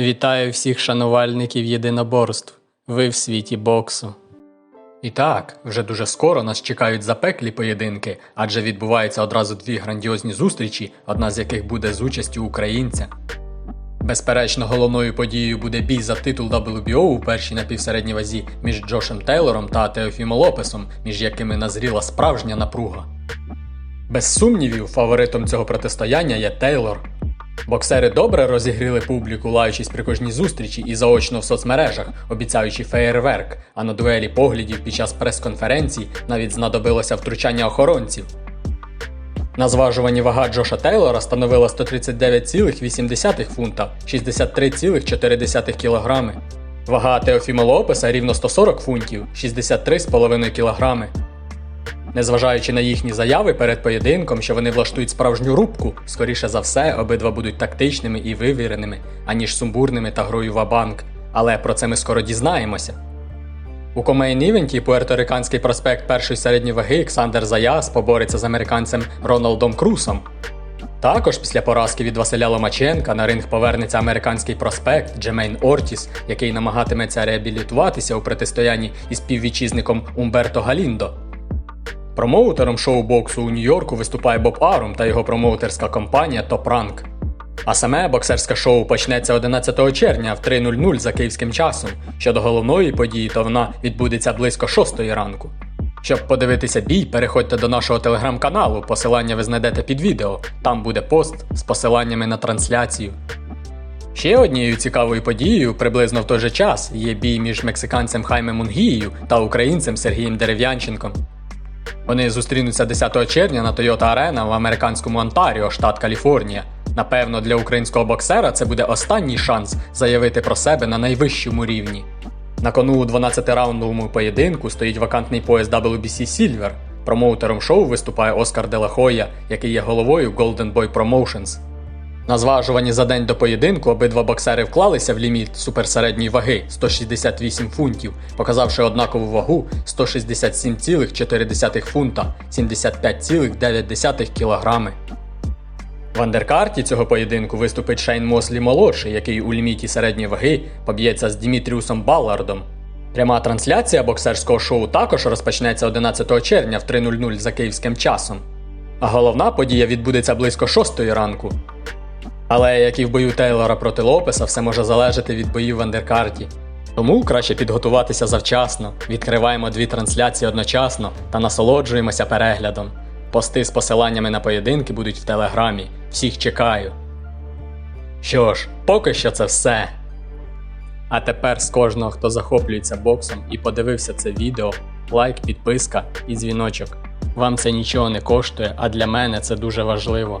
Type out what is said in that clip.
Вітаю всіх шанувальників єдиноборств. Ви в світі боксу. І так, вже дуже скоро нас чекають запеклі поєдинки, адже відбуваються одразу дві грандіозні зустрічі, одна з яких буде з участю українця. Безперечно, головною подією буде бій за титул WBO у першій напівсередній вазі між Джошем Тейлором та Теофімо Лопесом, між якими назріла справжня напруга. Без сумнівів, фаворитом цього протистояння є Тейлор. Боксери добре розігріли публіку, лаючись при кожній зустрічі і заочно в соцмережах, обіцяючи феєрверк, а на дуелі поглядів під час прес-конференцій навіть знадобилося втручання охоронців. На зважуванні вага Джоша Тейлора становила 139,8 фунта, 63,4 кг. Вага Теофіма Лопеса рівно 140 фунтів, 63,5 кг. Незважаючи на їхні заяви перед поєдинком, що вони влаштують справжню рубку, скоріше за все, обидва будуть тактичними і вивіреними, аніж сумбурними та грою вабанк. Але про це ми скоро дізнаємося. У комейн-івенті пуерториканський проспект першої середньої ваги Ксандер Заяс побореться з американцем Роналдом Крусом. Також після поразки від Василя Ломаченка на ринг повернеться американський проспект Джемейн Ортіс, який намагатиметься реабілітуватися у протистоянні із співвітчизником Умберто Галіндо. Промоутером шоу-боксу у Нью-Йорку виступає Боб Арум та його промоутерська компанія Top Rank. А саме боксерське шоу почнеться 11 червня в 3.00 за київським часом. Щодо головної події, то вона відбудеться близько 6 ранку. Щоб подивитися бій, переходьте до нашого телеграм-каналу, посилання ви знайдете під відео. Там буде пост з посиланнями на трансляцію. Ще однією цікавою подією приблизно в той же час є бій між мексиканцем Хайме Мунгією та українцем Сергієм Дерев'янченком. Вони зустрінуться 10 червня на Toyota Arena в американському Онтаріо, штат Каліфорнія. Напевно, для українського боксера це буде останній шанс заявити про себе на найвищому рівні. На кону у 12-раундовому поєдинку стоїть вакантний пояс WBC Silver. Промоутером шоу виступає Оскар Делахоя, який є головою Golden Boy Promotions. На зважуванні за день до поєдинку обидва боксери вклалися в ліміт суперсередньої ваги 168 фунтів, показавши однакову вагу 167,4 фунта 75,9 кілограми. В андеркарті цього поєдинку виступить Шейн Мослі молодший, який у ліміті середньої ваги поб'ється з Дімітріусом Баллардом. Пряма трансляція боксерського шоу також розпочнеться 11 червня в 3.00 за київським часом. А головна подія відбудеться близько 6 ранку. Але як і в бою Тейлора проти Лопеса, все може залежати від боїв в андеркарті. Тому краще підготуватися завчасно, відкриваємо дві трансляції одночасно та насолоджуємося переглядом. Пости з посиланнями на поєдинки будуть в телеграмі. Всіх чекаю. Що ж, поки що це все. А тепер з кожного, хто захоплюється боксом і подивився це відео, лайк, підписка і дзвіночок. Вам це нічого не коштує, а для мене це дуже важливо.